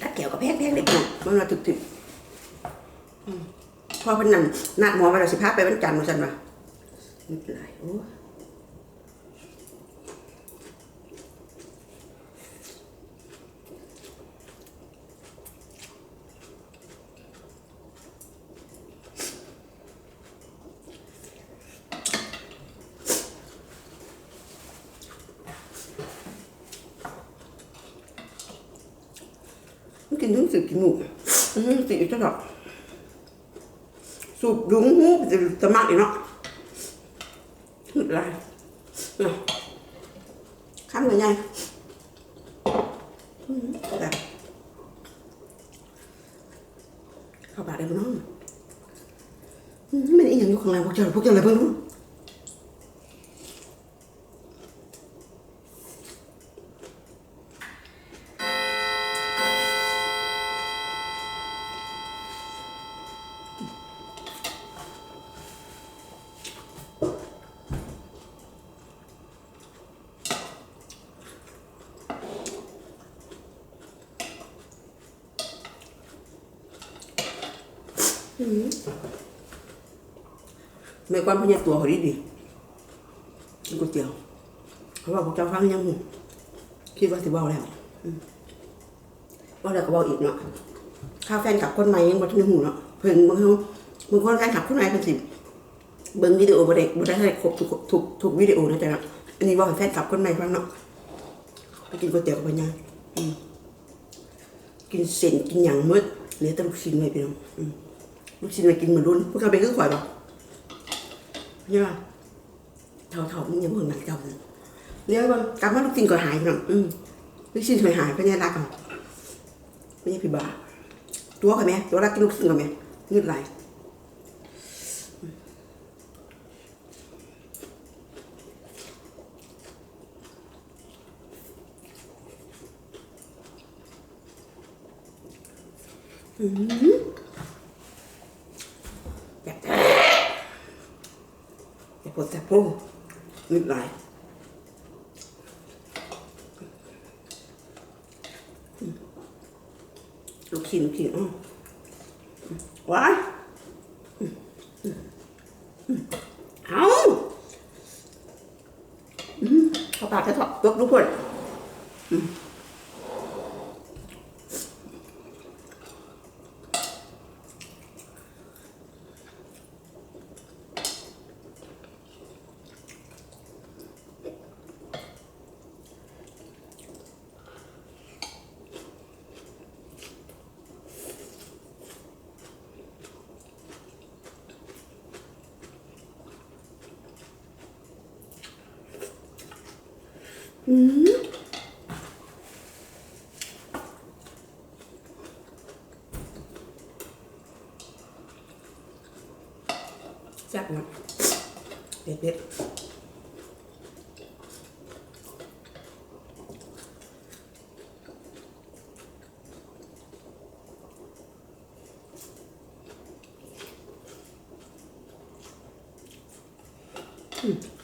ถ้าแก้วกับแพงแพงได้ปุ๊บมันมาถึกถึกพอพันนันนัดหมอมาแล้วสิพาไปวันจันทร์มาสั่นว่าไม่เป็นไรโอ้ กินทั้งสึกกินหมูอืมสิอยู่ตลอดสูบดุ้งหูจะจะมากอีกเนาะหึดไรเนาะข้ามเลยไงอืมแบบเข้าปากได้ปะเน้องอืมมันอีหยังอยู่ข้างในพวกเจ้าพวกเจ้าอะไรเพิ่งรู้ ไม่ความพญาตัวเขาดีดีกินก๋วยเตี๋ยวเขาบอกพวกเจ้าฟังยังหูคิดว่าสิเบาแล้วว่าแล้วก็เบาอีกเนาะข้าวแฟนกับคนใหม่ยังบ่ทันหูเนาะเพิ่นบางคนบางคนแฟนคลับคนใหม่เพิ่นสิเบิ่งวิดีโอบ่ได้บ่ได้ให้ครบทุกทุกทุกวิดีโอนะจ๊ะอันนี้บอกให้แฟนคลับคนใหม่ฟังเนาะไปกินก๋วยเตี๋ยวกับพญาอืมกินเส้นกินหยังมืดเหลือแต่ลูกชิ้นไว้พี่น้องอืม ลูกชิ้นไว้กินเหมือนรุ่นพวกเขาไปคือข่อยบ่เนี่ยเท่าเท่ามึงยังเหมึงหนักเจ้าเลยเรียกว่ากลับมาลูกจินก็หายไปหน่อยอืมลูกชิ้นเคยหายไปเนี่ยรักเอาไม่ใช่พี่บ้าตัวกันไหมตัวรักกินลูกชิ้นกันไหมเงืดไหลอืมอยากจะ ดแต่ปูนิดหน่อยลูกชิ้นลูกชิ้นว้าเอาเข้าปากจะถอดยกทุกคนอืม อืมแซ่บนะเด็ดเด็ดอืม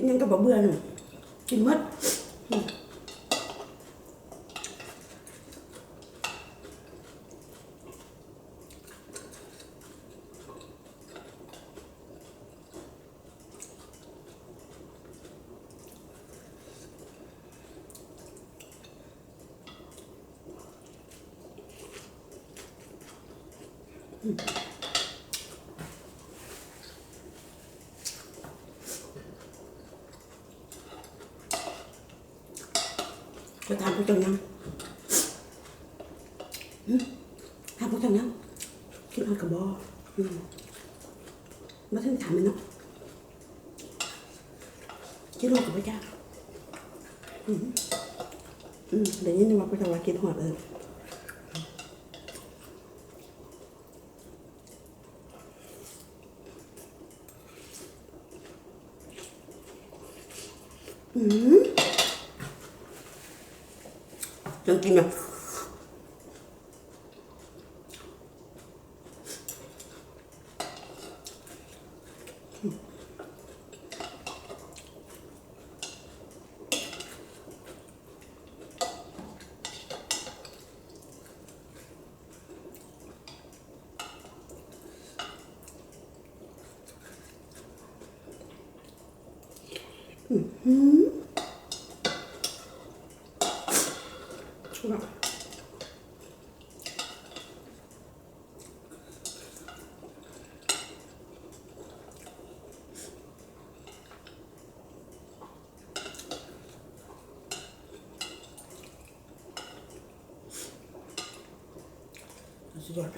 กินยังกับบ่เบื่อหนึ่งกินหมด จะทำพวกเจ้ายังทำพวกเจ้ายังคิดฮอดกับบอมาถึงถามมันเนาะคิดฮอดกับพระเจ้าอืมเดี๋ยวนี้นึกว่าพระเจ้าว่าคิดฮอดเออ 여기면 음. สุดยอด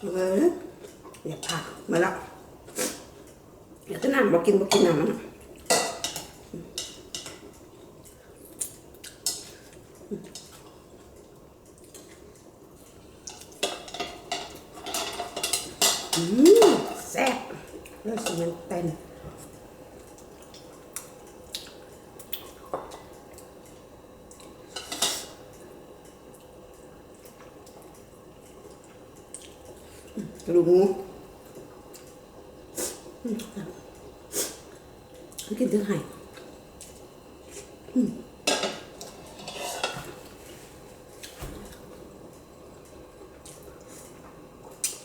เอออยากผักมาแล้ว เดี๋ยวจะน้ำบอ กกินบอกกินน้ำมันน่ะอืมแซ่บแล้วสิมันเต้นก ระดูกหมูกินถึงไห้อืม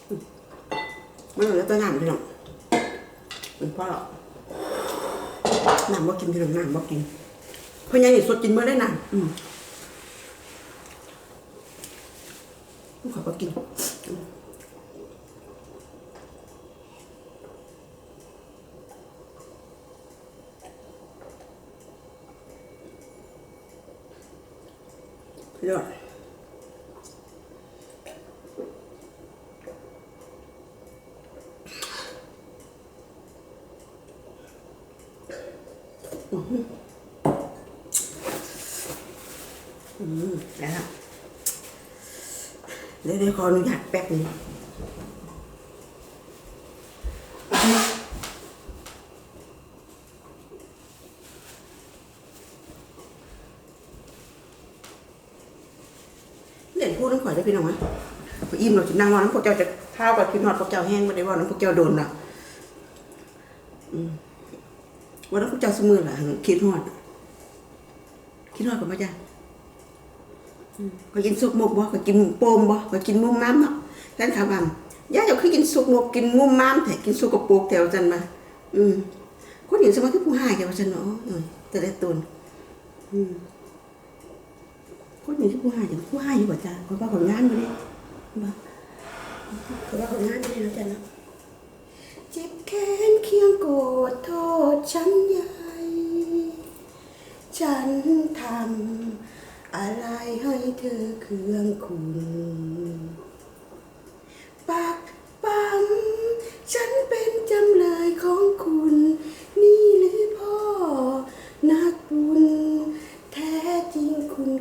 อืมไม่เหลือตัวน้ำพี่น้องเป็นพ่อหรอกน้ำบ่กินพี่น้องน้ำบ่กินเพราะยังนี่สดกินเมื่อได้น้ำอืมลูกขอบ่กิน ยอดอือหืออืมแล้วเดี๋ยวเดี๋ยว ข่อยได้พี่น้องไหมพออิ่มเราจะนั่งว่าน้ำพวกเจ้าจะเท้ากับคิดนอดพวกเจ้าแห้งไม่ได้ว่าน้ำพวกเจ้าโดนละอืมวันนั้นพวกเจ้าสมือละคิดฮอดคิดฮอดกับมาจ้ะก็กินซุปหมกบ่ก็กินโปมบ่ก็กินมุมน้ำเนาะท่านถามว่าย่าเจ้าคือกินซุปหมกกินมุมน้ำแต่กินซุปกระโปกแถวจันมา อืมคนหญิงสมัยคือผู้หายแกว่าจันเนาะแต่ได้ตนอืม คนนี้ที่ผู้หายอย่างกูหายอยู่กว่าจ้าเพราะว่าผลงานมาเนี่ยบ้าเพราะว่าผลงานมาเนี่ยนะจ๊ะนะเจ็บแค้นเคียงโกรธโทษฉันใหญ่ฉันทำอะไรให้เธอเคืองคุณ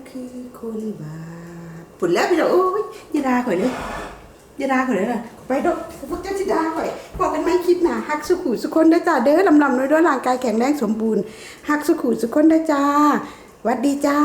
คือคนบาปผลแล้วพี่เราโอ้ยยาดาข่อยเลยยาดาข่อยเลยล่ะไปดอกพวกเจ้าจิดาข่อยบอกกันไหมคิดหนาฮักสุขุสุคนได้จ้าเด้อลำลำด้วยด้วยร่างกายแข็งแรงสมบูรณ์ฮักสุขุสุคนได้จ้าวัดดีจ้า